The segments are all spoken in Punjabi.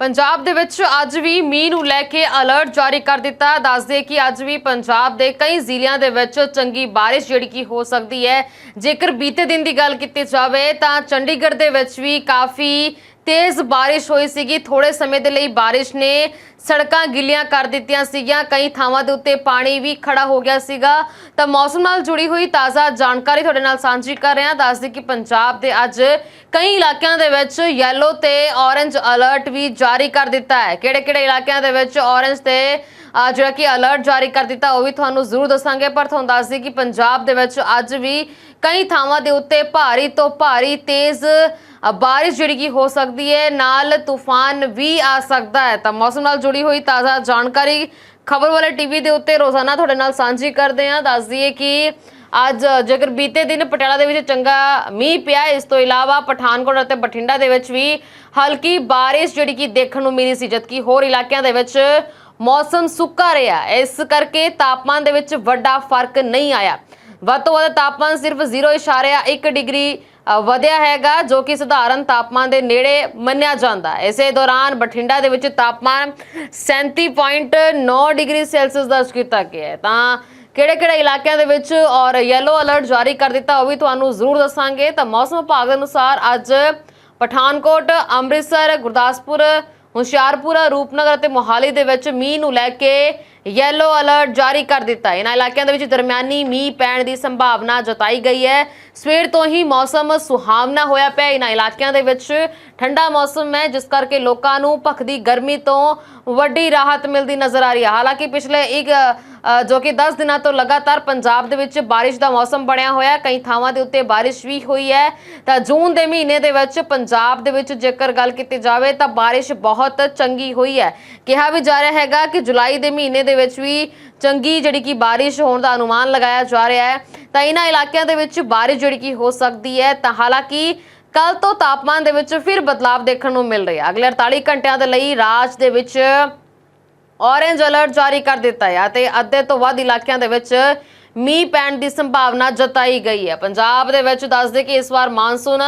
ਪੰਜਾਬ ਦੇ ਵਿੱਚ ਅੱਜ ਵੀ ਮੀਂਹ ਨੂੰ ਲੈ ਕੇ ਅਲਰਟ ਜਾਰੀ ਕਰ ਦਿੱਤਾ ਦੱਸਦੇ ਕਿ ਅੱਜ ਵੀ ਪੰਜਾਬ ਦੇ ਕਈ ਜ਼ਿਲ੍ਹਿਆਂ ਦੇ ਵਿੱਚ ਚੰਗੀ ਬਾਰਿਸ਼ ਜਿਹੜੀ ਕਿ ਹੋ ਸਕਦੀ ਹੈ। ਜੇਕਰ ਬੀਤੇ ਦਿਨ ਦੀ ਗੱਲ ਕੀਤੀ ਜਾਵੇ ਤਾਂ ਚੰਡੀਗੜ੍ਹ ਦੇ ਵਿੱਚ ਵੀ ਕਾਫੀ ਤੇਜ਼ ਬਾਰਿਸ਼ ਹੋਈ ਸੀਗੀ। ਥੋੜੇ ਸਮੇਂ ਦੇ ਲਈ ਬਾਰਿਸ਼ ਨੇ ਸੜਕਾਂ ਗਿੱਲੀਆਂ ਕਰ ਦਿੱਤੀਆਂ ਸੀਗੀਆਂ। ਕਈ ਥਾਵਾਂ ਦੇ ਉੱਤੇ ਪਾਣੀ ਵੀ ਖੜਾ ਹੋ ਗਿਆ ਸੀਗਾ। ਤਾਂ ਮੌਸਮ ਨਾਲ ਜੁੜੀ ਹੋਈ ਤਾਜ਼ਾ ਜਾਣਕਾਰੀ ਤੁਹਾਡੇ ਨਾਲ ਸਾਂਝੀ ਕਰ ਰਹੇ ਹਾਂ। ਦੱਸਦੇ ਕਿ ਪੰਜਾਬ ਦੇ ਅੱਜ ਕਈ ਇਲਾਕਿਆਂ ਦੇ ਵਿੱਚ ਯੈਲੋ ਤੇ ਔਰੇਂਜ ਅਲਰਟ ਵੀ ਜਾਰੀ ਕਰ ਦਿੱਤਾ ਹੈ। ਕਿਹੜੇ-ਕਿਹੜੇ ਇਲਾਕਿਆਂ ਦੇ ਵਿੱਚ ਔਰੇਂਜ ਤੇ ਜਿਹੜਾ ਕਿ ਅਲਰਟ ਜਾਰੀ ਕਰ ਦਿੱਤਾ, ਉਹ ਵੀ ਤੁਹਾਨੂੰ ਜ਼ਰੂਰ ਦੱਸਾਂਗੇ, ਪਰ ਤੁਹਾਨੂੰ ਦੱਸ ਦਈਏ ਕਿ ਪੰਜਾਬ ਦੇ ਵਿੱਚ ਅੱਜ ਵੀ ਕਈ ਥਾਵਾਂ ਦੇ ਉੱਤੇ ਭਾਰੀ ਤੋਂ ਭਾਰੀ ਤੇਜ਼ ਬਾਰਿਸ਼ ਜਿਹੜੀ ਕਿ ਹੋ ਸਕਦੀ ਹੈ, ਨਾਲ ਤੂਫਾਨ ਵੀ ਆ ਸਕਦਾ ਹੈ। ਤਾਂ ਮੌਸਮ ਨਾਲ ਜੁੜੀ ਹੋਈ ਤਾਜ਼ਾ ਜਾਣਕਾਰੀ ਖਬਰ ਵਾਲੇ ਟੀਵੀ ਦੇ ਉੱਤੇ ਰੋਜ਼ਾਨਾ ਤੁਹਾਡੇ ਨਾਲ ਸਾਂਝੀ ਕਰਦੇ ਹਾਂ। ਦੱਸ ਦਈਏ ਕਿ ਅੱਜ ਜੇਕਰ ਬੀਤੇ ਦਿਨ ਪਟਿਆਲਾ ਦੇ ਵਿੱਚ ਚੰਗਾ ਮੀਂਹ ਪਿਆ, ਇਸ ਤੋਂ ਇਲਾਵਾ ਪਠਾਨਕੋਟ ਅਤੇ ਬਠਿੰਡਾ ਦੇ ਵਿੱਚ ਵੀ ਹਲਕੀ ਬਾਰਿਸ਼ ਜਿਹੜੀ ਕਿ ਦੇਖਣ ਨੂੰ ਮਿਲੀ ਸੀ, ਜਦਕਿ ਹੋਰ ਇਲਾਕਿਆਂ ਦੇ ਵਿੱਚ ਮੌਸਮ ਸੁੱਕਾ ਰਿਹਾ ਇਸ ਕਰਕੇ ਤਾਪਮਾਨ ਦੇ ਵਿੱਚ ਵੱਡਾ ਫ਼ਰਕ ਨਹੀਂ ਆਇਆ। ਵੱਧ ਤੋਂ ਵੱਧ ਤਾਪਮਾਨ ਸਿਰਫ 0.1 ਡਿਗਰੀ ਵਧਿਆ ਹੈਗਾ, ਜੋ ਕਿ ਸਧਾਰਨ ਤਾਪਮਾਨ ਦੇ ਨੇੜੇ ਮੰਨਿਆ ਜਾਂਦਾ ਹੈ। ਇਸੇ ਦੌਰਾਨ ਬਠਿੰਡਾ ਦੇ ਵਿੱਚ ਤਾਪਮਾਨ 37.9 ਡਿਗਰੀ ਸੈਲਸੀਅਸ ਦਰਜ ਕੀਤਾ ਗਿਆ ਹੈ। ਤਾਂ ਕਿਹੜੇ ਕਿਹੜੇ ਇਲਾਕਿਆਂ ਦੇ ਵਿੱਚ, ਔਰ ਯੈਲੋ ਅਲਰਟ ਜਾਰੀ ਕਰ ਦਿੱਤਾ ਉਹ ਵੀ ਤੁਹਾਨੂੰ ਜ਼ਰੂਰ ਦੱਸਾਂਗੇ। ਤਾਂ ਮੌਸਮ ਵਿਭਾਗ ਦੇ ਅਨੁਸਾਰ ਅੱਜ ਪਠਾਨਕੋਟ, ਅੰਮ੍ਰਿਤਸਰ, ਗੁਰਦਾਸਪੁਰ ਹੁਸ਼ਿਆਰਪੁਰਾ ਰੂਪਨਗਰ ਅਤੇ ਮੋਹਾਲੀ ਦੇ ਵਿੱਚ ਮੀਂਹ ਨੂੰ ਲੈ ਕੇ ਯੈਲੋ ਅਲਰਟ ਜਾਰੀ ਕਰ ਦਿੱਤਾ। ਇਹਨਾਂ ਇਲਾਕਿਆਂ ਦੇ ਵਿੱਚ ਦਰਮਿਆਨੀ ਮੀਂਹ ਪੈਣ ਦੀ ਸੰਭਾਵਨਾ ਜਤਾਈ ਗਈ ਹੈ। ਸਵੇਰ ਤੋਂ ਹੀ ਮੌਸਮ ਸੁਹਾਵਣਾ ਹੋਇਆ ਪਿਆ ਇਹਨਾਂ ਇਲਾਕਿਆਂ ਦੇ ਵਿੱਚ ਠੰਡਾ ਮੌਸਮ ਹੈ, ਜਿਸ ਕਰਕੇ ਲੋਕਾਂ ਨੂੰ ਭਖਦੀ ਗਰਮੀ ਤੋਂ ਵੱਡੀ ਰਾਹਤ ਮਿਲਦੀ ਨਜ਼ਰ ਆ ਰਹੀ ਹੈ। ਹਾਲਾਂਕਿ ਪਿਛਲੇ ਇੱਕ ਜੋ ਕਿ 10 ਦਿਨਾਂ ਤੋਂ ਲਗਾਤਾਰ ਪੰਜਾਬ ਦੇ ਵਿੱਚ ਬਾਰਿਸ਼ ਦਾ ਮੌਸਮ ਬਣਿਆ ਹੋਇਆ ਕਈ ਥਾਵਾਂ ਦੇ ਉੱਤੇ ਬਾਰਿਸ਼ ਵੀ ਹੋਈ ਹੈ। ਤਾਂ ਜੂਨ ਦੇ ਮਹੀਨੇ ਦੇ ਵਿੱਚ ਪੰਜਾਬ ਦੇ ਵਿੱਚ ਜੇਕਰ ਗੱਲ ਕੀਤੀ ਜਾਵੇ ਤਾਂ ਬਾਰਿਸ਼ ਬਹੁਤ ਚੰਗੀ ਹੋਈ ਹੈ। ਕਿਹਾ ਵੀ ਜਾ ਰਿਹਾ ਹੈਗਾ ਕਿ ਜੁਲਾਈ ਦੇ ਮਹੀਨੇ ਦੇ ਵਿੱਚ ਵੀ ਚੰਗੀ ਜਿਹੜੀ ਕਿ ਬਾਰਿਸ਼ ਹੋਣ ਦਾ ਅਨੁਮਾਨ ਲਗਾਇਆ ਜਾ ਰਿਹਾ ਹੈ। ਤਾਂ ਇਹਨਾਂ ਇਲਾਕਿਆਂ ਦੇ ਵਿੱਚ ਬਾਰਿਸ਼ ਜਿਹੜੀ ਕਿ ਹੋ ਸਕਦੀ ਹੈ। ਤਾਂ ਹਾਲਾਂਕਿ ਕੱਲ ਤੋਂ ਤਾਪਮਾਨ ਦੇ ਵਿੱਚ ਫਿਰ ਬਦਲਾਵ ਦੇਖਣ ਨੂੰ ਮਿਲ ਰਿਹਾ ਅਗਲੇ 48 ਘੰਟਿਆਂ ਦੇ ਲਈ ਰਾਜ ਦੇ ਵਿੱਚ ਔਰੇਂਜ ਅਲਰਟ ਜਾਰੀ ਕਰ ਦਿੱਤਾ ਹੈ ਅਤੇ ਅੱਧੇ ਤੋਂ ਵੱਧ ਇਲਾਕਿਆਂ ਦੇ ਵਿੱਚ ਮੀਂਹ ਪੈਣ ਦੀ ਸੰਭਾਵਨਾ ਜਤਾਈ ਗਈ ਹੈ। ਪੰਜਾਬ ਦੇ ਵਿੱਚ ਦੱਸਦੇ ਕਿ ਇਸ ਵਾਰ ਮਾਨਸੂਨ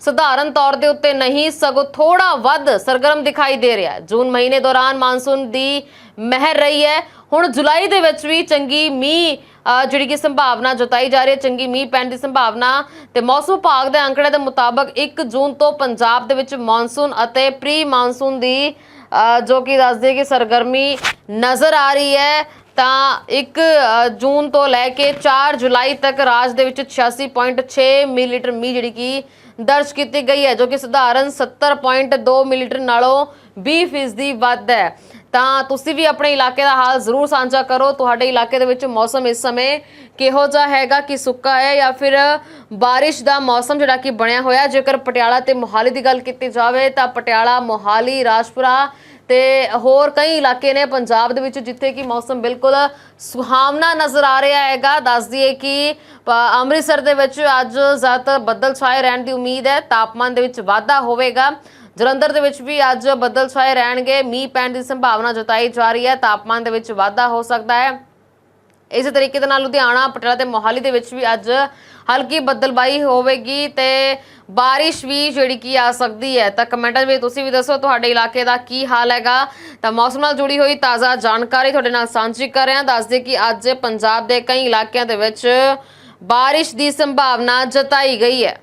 ਸਧਾਰਨ ਤੌਰ ਦੇ ਉੱਤੇ ਨਹੀਂ, ਸਗੋਂ ਥੋੜਾ ਵੱਧ ਸਰਗਰਮ ਦਿਖਾਈ ਦੇ ਰਿਹਾ ਜੂਨ ਮਹੀਨੇ ਦੌਰਾਨ ਮਾਨਸੂਨ ਦੀ ਮਹਿਰ ਰਹੀ ਹੈ। ਹੁਣ ਜੁਲਾਈ ਦੇ ਵਿੱਚ ਵੀ ਚੰਗੀ ਮੀਂਹ ਜਿਹੜੀ ਕਿ ਸੰਭਾਵਨਾ ਜਤਾਈ ਜਾ ਰਹੀ ਹੈ, ਚੰਗੀ ਮੀਂਹ ਪੈਣ ਦੀ ਸੰਭਾਵਨਾ ਤੇ ਮੌਸਮ ਵਿਭਾਗ ਦੇ ਅੰਕੜੇ ਦੇ ਮੁਤਾਬਕ 1 ਜੂਨ ਤੋਂ ਪੰਜਾਬ ਦੇ ਵਿੱਚ ਮੌਨਸੂਨ ਅਤੇ ਪ੍ਰੀ ਮੌਨਸੂਨ ਦੀ ਜੋ ਕਿ ਦੱਸਦੇ ਕਿ ਸਰਗਰਮੀ ਨਜ਼ਰ ਆ ਰਹੀ ਹੈ। ਤਾਂ 1 ਜੂਨ ਤੋਂ ਲੈ ਕੇ 4 ਜੁਲਾਈ ਤੱਕ ਰਾਜ ਦੇ ਵਿੱਚ 86.6 ਮਿਲੀਲੀਟਰ ਮੀਂਹ ਜਿਹੜੀ ਕਿ ਦਰਜ ਕੀਤੀ ਗਈ ਹੈ, ਜੋ ਕਿ ਸਧਾਰਨ 70.2 ਮਿਲੀਲੀਟਰ ਨਾਲੋਂ 20% ਫੀਸਦੀ ਵੱਧ ਹੈ। ਤਾਂ ਤੁਸੀਂ ਵੀ ਆਪਣੇ ਇਲਾਕੇ ਦਾ ਹਾਲ ਜ਼ਰੂਰ ਸਾਂਝਾ ਕਰੋ। ਤੁਹਾਡੇ ਇਲਾਕੇ ਦੇ ਵਿੱਚ ਮੌਸਮ ਇਸ ਸਮੇਂ ਕਿਹੋ ਜਿਹਾ ਹੈਗਾ, ਕਿ ਸੁੱਕਾ ਹੈ ਜਾਂ ਫਿਰ ਬਾਰਿਸ਼ ਦਾ ਮੌਸਮ ਜਿਹੜਾ ਕਿ ਬਣਿਆ ਹੋਇਆ ਜੇਕਰ ਪਟਿਆਲਾ ਤੇ ਮੋਹਾਲੀ ਦੀ ਗੱਲ ਕੀਤੀ ਜਾਵੇ ਤਾਂ ਪਟਿਆਲਾ, ਮੋਹਾਲੀ, ਰਾਜਪੁਰਾ ਤੇ ਹੋਰ ਕਈ ਇਲਾਕੇ ਨੇ ਪੰਜਾਬ ਦੇ ਵਿੱਚ ਜਿੱਥੇ ਕਿ ਮੌਸਮ ਬਿਲਕੁਲ ਸੁਹਾਵਣਾ ਨਜ਼ਰ ਆ ਰਿਹਾ ਹੈਗਾ। ਦੱਸ ਦਈਏ ਕਿ ਅੰਮ੍ਰਿਤਸਰ ਦੇ ਵਿੱਚ ਅੱਜ ਜ਼ਿਆਦਾਤਰ ਬੱਦਲ ਛਾਏ ਰਹਿਣ ਦੀ ਉਮੀਦ ਹੈ। ਤਾਪਮਾਨ ਦੇ ਵਿੱਚ ਵਾਧਾ ਹੋਵੇਗਾ। ਜਲੰਧਰ ਦੇ ਵਿੱਚ ਵੀ ਅੱਜ ਬੱਦਲ ਛਾਏ ਰਹਿਣਗੇ। ਮੀਂਹ ਪੈਣ ਦੀ ਸੰਭਾਵਨਾ ਜਤਾਈ ਜਾ ਰਹੀ ਹੈ। ਤਾਪਮਾਨ ਦੇ ਵਿੱਚ ਵਾਧਾ ਹੋ ਸਕਦਾ ਹੈ। ਇਸੇ ਤਰੀਕੇ ਦੇ ਨਾਲ ਲੁਧਿਆਣਾ, ਪਟਿਆਲਾ ਤੇ ਮੋਹਾਲੀ ਦੇ ਵਿੱਚ ਵੀ ਅੱਜ ਹਲਕੀ ਬੱਦਲਬਾਈ ਹੋਵੇਗੀ ਤੇ ਬਾਰਿਸ਼ ਵੀ ਜਿਹੜੀ ਕੀ ਆ ਸਕਦੀ ਹੈ। ਤਾਂ ਕਮੈਂਟਾਂ ਵਿੱਚ ਤੁਸੀਂ ਵੀ ਦੱਸੋ ਤੁਹਾਡੇ ਇਲਾਕੇ ਦਾ ਕੀ ਹਾਲ ਹੈਗਾ। ਤਾਂ ਮੌਸਮ ਨਾਲ ਜੁੜੀ ਹੋਈ ਤਾਜ਼ਾ ਜਾਣਕਾਰੀ ਤੁਹਾਡੇ ਨਾਲ ਸਾਂਝੀ ਕਰ ਰਹੇ ਹਾਂ। ਦੱਸਦੇ ਕਿ ਅੱਜ ਪੰਜਾਬ ਦੇ ਕਈ ਇਲਾਕਿਆਂ ਦੇ ਵਿੱਚ ਬਾਰਿਸ਼ ਦੀ ਸੰਭਾਵਨਾ ਜਤਾਈ ਗਈ ਹੈ।